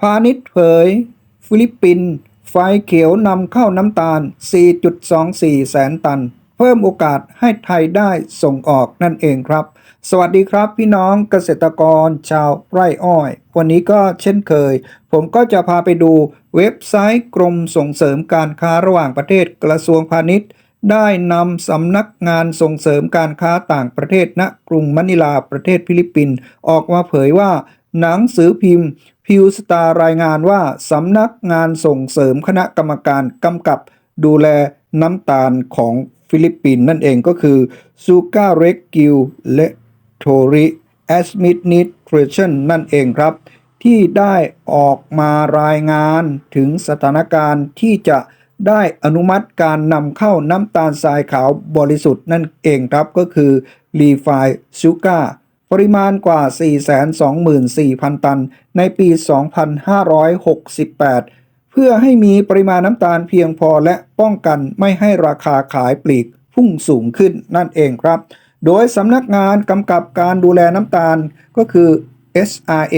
พาณิชย์เผย ฟิลิปปินส์ไฟเขียวนำเข้าน้ำตาล 4.24 แสนตัน เพิ่มโอกาสให้ไทยได้ส่งออกนั่นเองครับ สวัสดีครับพี่น้องเกษตรกรชาวไร่อ้อย วันนี้ก็เช่นเคย ผมก็จะพาไปดูเว็บไซต์กรมส่งเสริมการค้าระหว่างประเทศกระทรวงพาณิชย์ได้นำสำนักงานส่งเสริมการค้าต่างประเทศณกรุงมะนิลาประเทศฟิลิปปินส์ออกมาเผยว่า หนังสือพิมพ์ พิวสตาร์รายงานว่าสำนักงานส่งเสริมคณะกรรมการกำกับดูแลน้ำตาลของฟิลิปปินส์นั่นเองก็คือซูกาเรกิวและโทริแอสมิดนิทรชันนั่นเองครับ ที่ได้ออกมารายงานถึงสถานการณ์ที่จะได้อนุมัติการนำเข้าน้ำตาลทรายขาวบริสุทธิ์นั่นเองครับก็คือรีไฟชูกา ร์ปริมาณกว่า 424,000 ตัน ในปี 2568 เพื่อให้มีปริมาณน้ำตาลเพียงพอและป้องกันไม่ให้ราคาขายปลีกพุ่งสูงขึ้นนั่นเองครับ โดยสำนักงานกำกับการดูแลน้ำตาลก็คือ SRA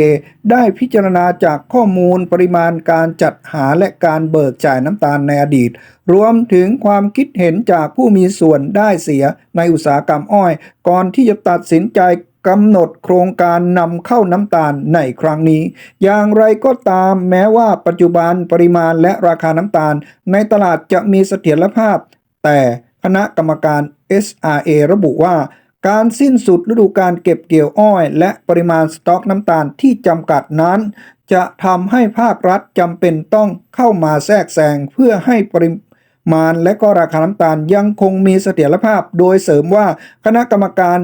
ได้พิจารณาจากข้อมูลปริมาณการจัดหาและการเบิกจ่ายน้ำตาลในอดีต รวมถึงความคิดเห็นจากผู้มีส่วนได้เสียในอุตสาหกรรมอ้อย ก่อนที่จะตัดสินใจ กำหนดโครงการนำเข้าน้ำตาลในครั้งนี้ อย่างไรก็ตามแม้ว่าปัจจุบันปริมาณและราคาน้ำตาล ในตลาดจะมีเสถียรภาพ แต่คณะกรรมการ SRA ระบุว่า การสิ้นสุดฤดูการเก็บเกี่ยวอ้อย และปริมาณสต็อกน้ำตาลที่จำกัดนั้น จะทำให้ภาครัฐจำเป็นต้องเข้ามาแทรกแซงเพื่อให้ปริมาณและก็ราคาน้ำตาลยังคงมีเสถียรภาพ โดยเสริมว่าคณะกรรมการ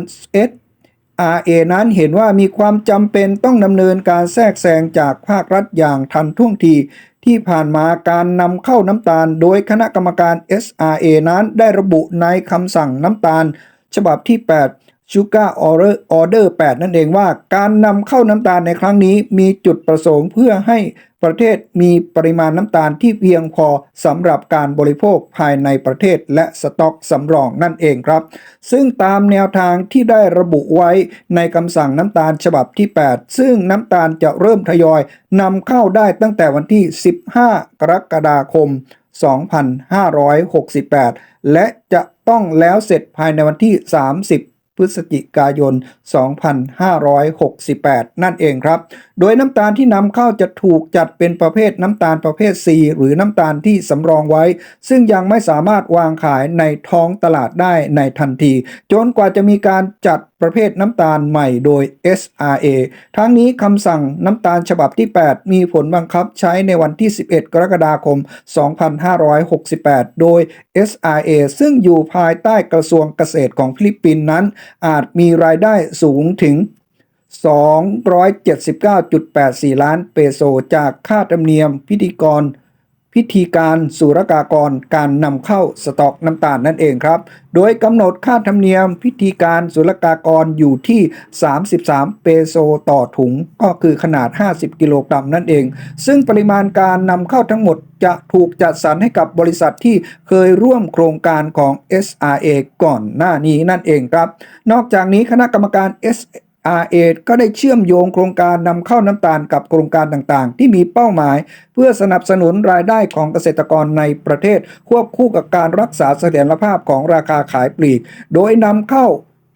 SRA นั้นเห็นว่ามีความจำเป็นต้องดำเนินการแทรกแซงจากภาครัฐอย่างทันท่วงที ที่ผ่านมาการนำเข้าน้ำตาล โดยคณะกรรมการ SRA นั้นได้ระบุในคำสั่งน้ำตาล ฉบับที่ 8 Sugar Order Order 8นั่นเองว่าการนำเข้าน้ำตาลในครั้งนี้มีจุดประสงค์เพื่อให้ประเทศมีปริมาณน้ำตาลที่เพียงพอสำหรับการบริโภคภายในประเทศและสต็อกสำรองนั่นเองครับ ซึ่งตามแนวทางที่ได้ระบุไว้ในคำสั่งน้ำตาลฉบับที่ 8 ซึ่งน้ำตาลจะเริ่มทยอยนำเข้าได้ตั้งแต่วันที่ 15 กรกฎาคม 2568 และจะต้องแล้วเสร็จภายในวันที่ 30 พฤศจิกายน 2568 นั่นเองครับ โดยน้ำตาลที่นำเข้าจะถูกจัดเป็นประเภทน้ำตาลประเภท C หรือน้ำตาลที่สำรองไว้ ซึ่งยังไม่สามารถวางขายในท้องตลาดได้ในทันที จนกว่าจะมีการจัดประเภทน้ำตาลใหม่โดย SRA ทั้งนี้คำสั่งน้ำตาลฉบับที่ 8 มีผลบังคับใช้ในวันที่ 11 กรกฎาคม 2568 โดย SRA ซึ่งอยู่ภายใต้กระทรวงเกษตรของฟิลิปปินส์นั้น อาจมีรายได้สูงถึง279.84 ล้านเปโซจากค่าธรรมเนียมพิธีกร พิธีการสุรกากรการนำเข้าสต็อกน้ำตาลนั่นเองครับ โดยกำหนดค่าธรรมเนียมพิธีการสุรกากรอยู่ที่ 33 เปโซต่อถุงก็คือขนาด 50 กิโลกรัมนั่นเอง ซึ่งปริมาณการนำเข้าทั้งหมดจะถูกจัดสรรให้กับบริษัทที่เคยร่วมโครงการของ SRA ก่อนหน้านี้นั่นเองครับ นอกจากนี้คณะกรรมการ S RA ก็ได้เชื่อมโยงโครงการนำเข้าน้ำตาลกับโครงการต่างๆ ที่มีเป้าหมาย เพื่อสนับสนุนรายได้ของเกษตรกรในประเทศ ควบคู่กับการรักษาเสถียรภาพของราคาขายปลีก โดยนำเข้า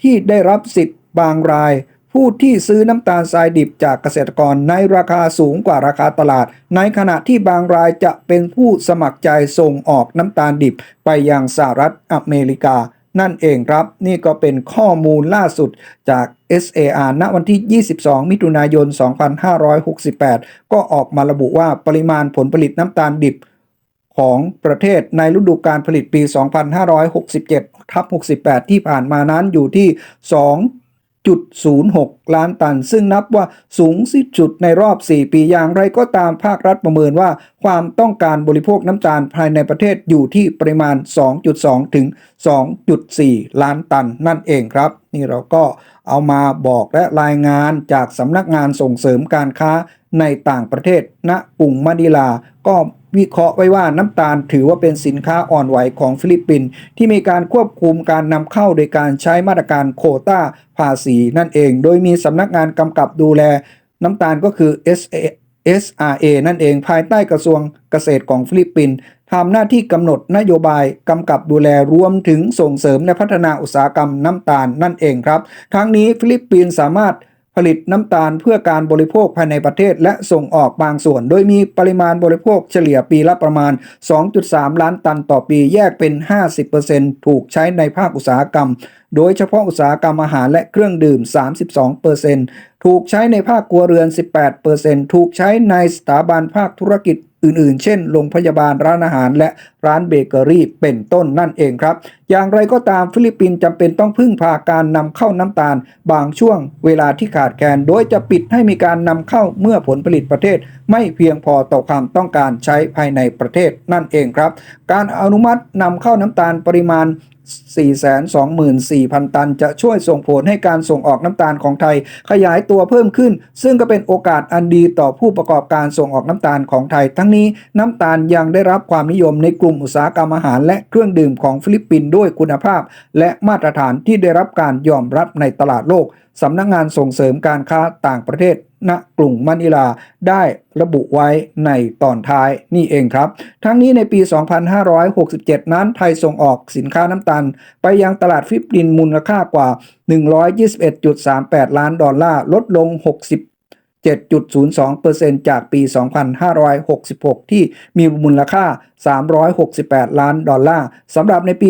ที่ได้รับสิทธิ์บางราย ผู้ที่ซื้อน้ำตาลทรายดิบจากเกษตรกรในราคาสูงกว่าราคาตลาด ในขณะที่บางรายจะเป็นผู้สมัครใจส่งออกน้ำตาลดิบไปยังสหรัฐอเมริกา นั่นเองครับ นี่ก็เป็นข้อมูลล่าสุดจาก SAR ณวันที่ 22 มิถุนายน 2568 ก็ออกมาระบุว่าปริมาณผลผลิตน้ำตาลดิบของประเทศในฤดูการผลิตปี 2567ทับ68 ที่ผ่านมานั้นอยู่ที่ 2.06 ล้านตัน ซึ่งนับว่าสูงสุดในรอบ 4 ปีอย่างไรก็ตามภาครัฐประเมินว่าความต้องการบริโภคน้ำตาลภายในประเทศอยู่ที่ปริมาณ 2.2 ถึง 2.4 ล้านตันนั่นเองครับ นี่เราก็เอามาบอกและรายงานจากสำนักงานส่งเสริมการค้าในต่างประเทศณกรุงมะนิลา ก็วิเคราะห์ไว้ว่าน้ำตาลถือว่าเป็นสินค้าอ่อนไหวของฟิลิปปินส์ที่มีการควบคุมการนำเข้าโดยการใช้มาตรการโคต้าภาษีนั่นเอง โดยมีสำนักงานกำกับดูแลน้ำตาลก็คือ SA SRA นั่นเองภายใต้กระทรวงเกษตรของฟิลิปปินส์ทำหน้าที่กำหนดนโยบายกำกับดูแลรวมถึงส่งเสริมและพัฒนาอุตสาหกรรมน้ำตาลนั่นเองครับ ทั้งนี้ฟิลิปปินส์สามารถผลิตน้ำตาลเพื่อการบริโภคภายในประเทศและส่งออกบางส่วน โดยมีปริมาณบริโภคเฉลี่ยปีละประมาณ 2.3 ล้านตันต่อปีแยกเป็น 50%ถูกใช้ในภาคอุตสาหกรรม โดยเฉพาะอุตสาหกรรมอาหารและเครื่องดื่ม 32% ถูกใช้ในภาคครัวเรือน 18%ถูกใช้ในสถาบันภาคธุรกิจอื่นๆ เช่น โรงพยาบาลร้านอาหารและร้านเบเกอรี่เป็นต้นนั่นเองครับ อย่างไรก็ตามฟิลิปปินส์จำเป็นต้องพึ่งพาการนำเข้าน้ำตาล บางช่วงเวลาที่ขาดแคลน โดยจะปิดให้มีการนำเข้าเมื่อผลผลิตประเทศ ไม่เพียงพอต่อความต้องการใช้ภายในประเทศนั่นเองครับ การอนุมัตินำเข้าน้ำตาลปริมาณ 424,000 ตัน จะช่วยส่งผลให้การส่งออกน้ำตาลของไทย ขยายตัวเพิ่มขึ้น ซึ่งก็เป็นโอกาสอันดีต่อผู้ประกอบการส่งออกน้ำตาลของไทย ทั้งนี้น้ำตาลยังได้รับความนิยมในกลุ่มอุตสาหกรรมอาหาร และเครื่องดื่มของฟิลิปปินส์ด้วยคุณภาพ และมาตรฐานที่ได้รับการยอมรับในตลาดโลกสำนักงงานส่งเสริมการค้าต่างประเทศ ณกรุงมะนิลาได้ระบุไว้ในตอนท้ายนี่เองครับ ทั้งนี้ในปี 2567 นั้นไทยส่งออกสินค้าน้ำตาลไปยังตลาดฟิลิปปินส์มูลค่ากว่า 121.38 ล้านดอลลาร์ ลดลง 60 7.02%จากปี 2566 ที่มีมูลค่า 368 ล้านดอลลาร์สำหรับในปี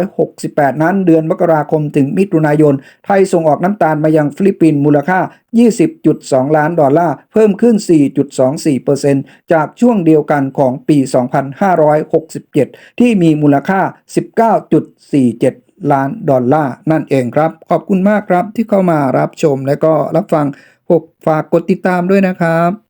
2568 นั้นเดือนมกราคมถึงมิถุนายน ไทยส่งออกน้ำตาลมายังฟิลิปปินส์มูลค่า 20.2 ล้านดอลลาร์ เพิ่มขึ้น 4.24%จากช่วงเดียวกันของปี 2567 ที่มีมูลค่า 19.47ล้านดอลลาร์นั่นเองครับ ขอบคุณมากครับที่เข้ามารับชมและก็รับฟัง ฝากกดติดตามด้วยนะครับ